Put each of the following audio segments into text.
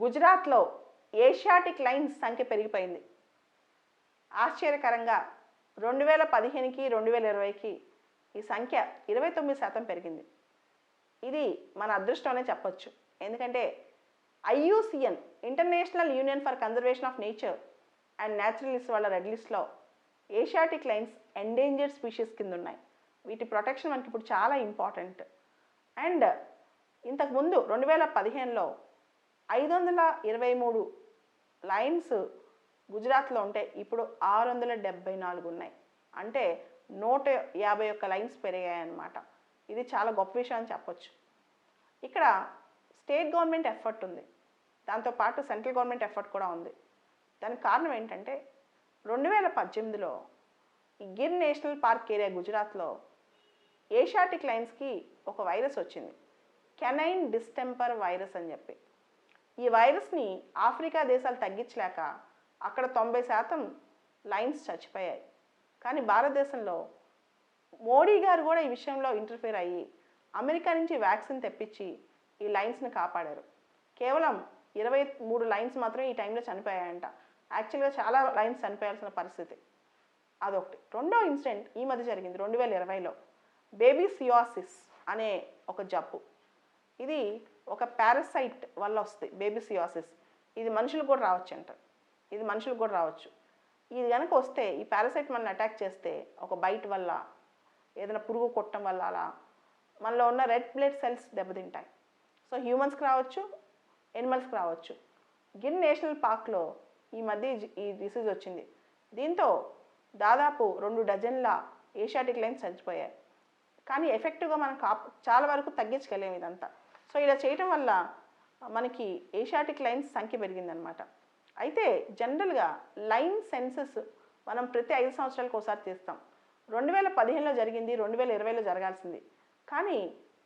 గుజరాత్లో Asiatic lines సంఖ్య పెరిగిపోయింది. ఆశ్చర్యకరంగా రెండు వేల పదిహేనుకి రెండు వేల ఇరవైకి ఈ సంఖ్య ఇరవై తొమ్మిది శాతం పెరిగింది. ఇది మన అదృష్టమనే చెప్పొచ్చు. ఎందుకంటే IUCN international union for conservation of nature and naturalist వాళ్ళ రెడ్ లిస్ట్లో ఏషియాటిక్ లైన్స్ ఎండేంజర్డ్ స్పీషీస్ కింద ఉన్నాయి వీటి ప్రొటెక్షన్ మనకి ఇప్పుడు చాలా ఇంపార్టెంట్. అండ్ ఇంతకుముందు రెండు వేల పదిహేనులో ఐదు వందల ఇరవై మూడు లైన్స్ గుజరాత్లో ఉంటే ఇప్పుడు ఆరు వందల డెబ్బై నాలుగు ఉన్నాయి. అంటే నూట యాభై ఒక్క లైన్స్ పెరిగాయన్నమాట. ఇది చాలా గొప్ప విషయం అని చెప్పొచ్చు. ఇక్కడ స్టేట్ గవర్నమెంట్ ఎఫర్ట్ ఉంది. దాంతోపాటు సెంట్రల్ గవర్నమెంట్ ఎఫర్ట్ కూడా ఉంది. దానికి కారణం ఏంటంటే రెండు వేల పద్దెనిమిదిలో గిర్ నేషనల్ పార్క్ ఏరియా గుజరాత్లో ఏషియాటిక్ లైన్స్కి ఒక వైరస్ వచ్చింది. కెనైన్ డిస్టెంపర్ వైరస్ అని చెప్పి. ఈ వైరస్ని ఆఫ్రికా దేశాలు తగ్గించలేక అక్కడ తొంభై శాతం లైన్స్ చచ్చిపోయాయి. కానీ భారతదేశంలో మోడీ గారు కూడా ఈ విషయంలో ఇంటర్ఫీర్ అయ్యి అమెరికా నుంచి వ్యాక్సిన్ తెప్పించి ఈ లైన్స్ని కాపాడారు. కేవలం ఇరవై మూడు లైన్స్ మాత్రమే ఈ టైంలో చనిపోయాయంట. యాక్చువల్గా చాలా లైన్స్ చనిపోయాల్సిన పరిస్థితి. అదొకటి. రెండో ఇన్సిడెంట్ ఈ మధ్య జరిగింది రెండు వేల ఇరవైలో. బేబీ సియాసిస్ అనే ఒక జబ్బు. ఇది ఒక పారసైట్ వల్ల వస్తుంది బేబీ సియాసిస్. ఇది మనుషులు కూడా రావచ్చు అంట ఇది మనుషులు కూడా రావచ్చు. ఇది కనుక వస్తే ఈ పారసైట్ మనల్ని అటాక్ చేస్తే ఒక బైట్ వల్ల ఏదైనా పురుగు కొట్టడం వల్ల అలా మనలో ఉన్న రెడ్ బ్లడ్ సెల్స్ దెబ్బతింటాయి. సో హ్యూమన్స్కి రావచ్చు ఎనిమల్స్కి రావచ్చు. గిర్ నేషనల్ పార్క్లో ఈ మధ్య ఈ- డిసీజ్ వచ్చింది. దీంతో దాదాపు రెండు డజన్ల ఏషియాటిక్ లైన్స్ చచ్చిపోయాయి కానీ ఎఫెక్టివ్గా మనం కాప్ చాలా వరకు తగ్గించగలేము ఇదంతా. సో ఇలా చేయటం వల్ల మనకి ఏషియాటిక్ లైన్స్ సంఖ్య పెరిగిందనమాట అయితే జనరల్గా లైన్ సెన్సెస్ మనం ప్రతి ఐదు సంవత్సరాలకు ఒకసారి తీస్తాం. రెండు వేల పదిహేనులో జరిగింది రెండు వేల ఇరవైలో జరగాల్సింది. కానీ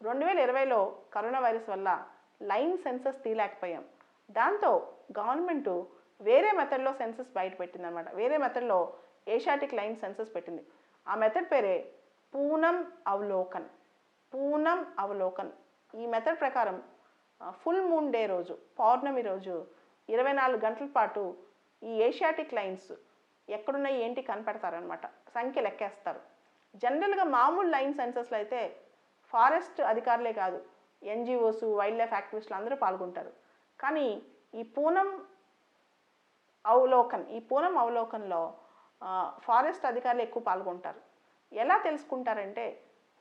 రెండు వేల ఇరవైలో కరోనా వైరస్ వల్ల లైన్ సెన్సస్ తీయలేకపోయాం. దాంతో గవర్నమెంట్ వేరే మెథడ్లో సెన్సస్ బయట పెట్టిందనమాట వేరే మెథడ్లో ఏషియాటిక్ లైన్ సెన్సస్ పెట్టింది. ఆ మెథడ్ పేరే పూనం అవలోకన్. పూనం అవలోకన్. ఈ మెథడ్ ప్రకారం ఫుల్ మూన్ డే రోజు పౌర్ణమి రోజు ఇరవై నాలుగు గంటల పాటు ఈ ఏషియాటిక్ లైన్స్ ఎక్కడున్నాయి ఏంటి కనిపెడతారనమాట సంఖ్య లెక్కేస్తారు. జనరల్గా మామూలు లైన్ సెన్సస్లో అయితే ఫారెస్ట్ అధికారులే కాదు ఎన్జిఓస్ వైల్డ్ లైఫ్ యాక్టివిస్టులు అందరూ పాల్గొంటారు. కానీ ఈ పూనం అవలోకన్ ఈ పూనం అవలోకన్లో ఫారెస్ట్ అధికారులు ఎక్కువ పాల్గొంటారు. ఎలా తెలుసుకుంటారంటే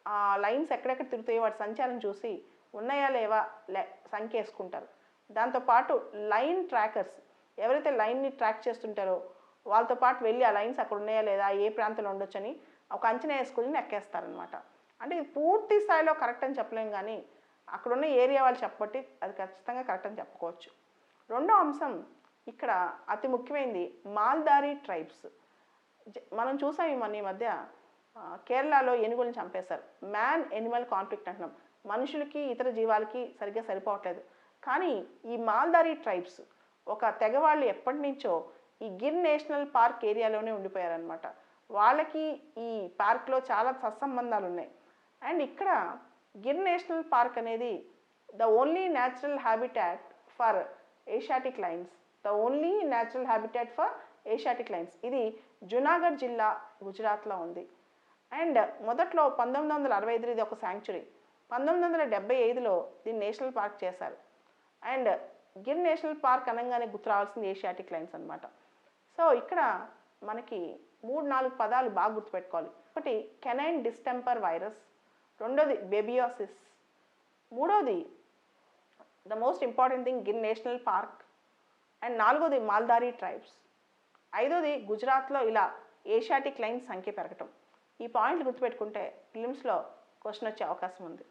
ఆ లైన్స్ ఎక్కడెక్కడ తిరుగుతాయో వాటి సంచారం చూసి ఉన్నాయా లేవా లే సంఖ్య వేసుకుంటారు దాంతోపాటు లైన్ ట్రాకర్స్ ఎవరైతే లైన్ని ట్రాక్ చేస్తుంటారో వాళ్ళతో పాటు వెళ్ళి ఆ లైన్స్ అక్కడ ఉన్నాయా లేదా ఏ ప్రాంతంలో ఉండొచ్చని ఒక అంచనా వేసుకుని ఎక్కేస్తారనమాట అంటే ఇది పూర్తి స్థాయిలో కరెక్ట్ అని చెప్పలేం కానీ అక్కడ ఉన్న ఏరియా వాళ్ళు చెప్పబట్టి అది ఖచ్చితంగా కరెక్ట్ అని చెప్పుకోవచ్చు. రెండో అంశం ఇక్కడ అతి ముఖ్యమైనది మాల్దారి ట్రైబ్స్. జ- మనం చూసాం ఈ మొన్న ఈ మధ్య కేరళలో ఏనుగులను చంపేశారు. మ్యాన్ ఎనిమల్ కాన్ఫ్లిక్ట్ అంటున్నాం. మనుషులకి ఇతర జీవాలకి సరిగ్గా సరిపోవట్లేదు. కానీ ఈ మాల్దారి ట్రైబ్స్ ఒక తెగ వాళ్ళు ఎప్పటి నుంచో ఈ గిర్ నేషనల్ పార్క్ ఏరియాలోనే ఉండిపోయారనమాట వాళ్ళకి ఈ పార్క్లో చాలా సత్సంబంధాలు ఉన్నాయి అండ్ ఇక్కడ గిర్ నేషనల్ పార్క్ అనేది the only natural habitat for Asiatic lions. The only natural habitat for Asiatic lions. ఇది జునాగఢ్ జిల్లా గుజరాత్లో ఉంది. అండ్ మొదట్లో పంతొమ్మిది వందల అరవై ఐదు ఇది ఒక శాంక్చురీ పంతొమ్మిది వందల డెబ్బై ఐదులో దీన్ని నేషనల్ పార్క్ చేశారు. అండ్ గిర్ నేషనల్ పార్క్ అనగానే గుర్తు రావాల్సింది ఏషియాటిక్ లైన్స్ అనమాట సో ఇక్కడ మనకి మూడు నాలుగు పదాలు బాగా గుర్తుపెట్టుకోవాలి. ఒకటి కెనైన్ డిస్టెంపర్ వైరస్. రెండోది బేబియోసిస్. మూడోది the most important thing Gir national park. And నాలుగోది మాల్దారీ ట్రైబ్స్. ఐదోది గుజరాత్లో ఇలా ఏషియాటిక్ లైన్స్ సంఖ్య పెరగటం. ఈ పాయింట్లు గుర్తుపెట్టుకుంటే ఫిలిమ్స్లో క్వశ్చన్ వచ్చే అవకాశం ఉంది.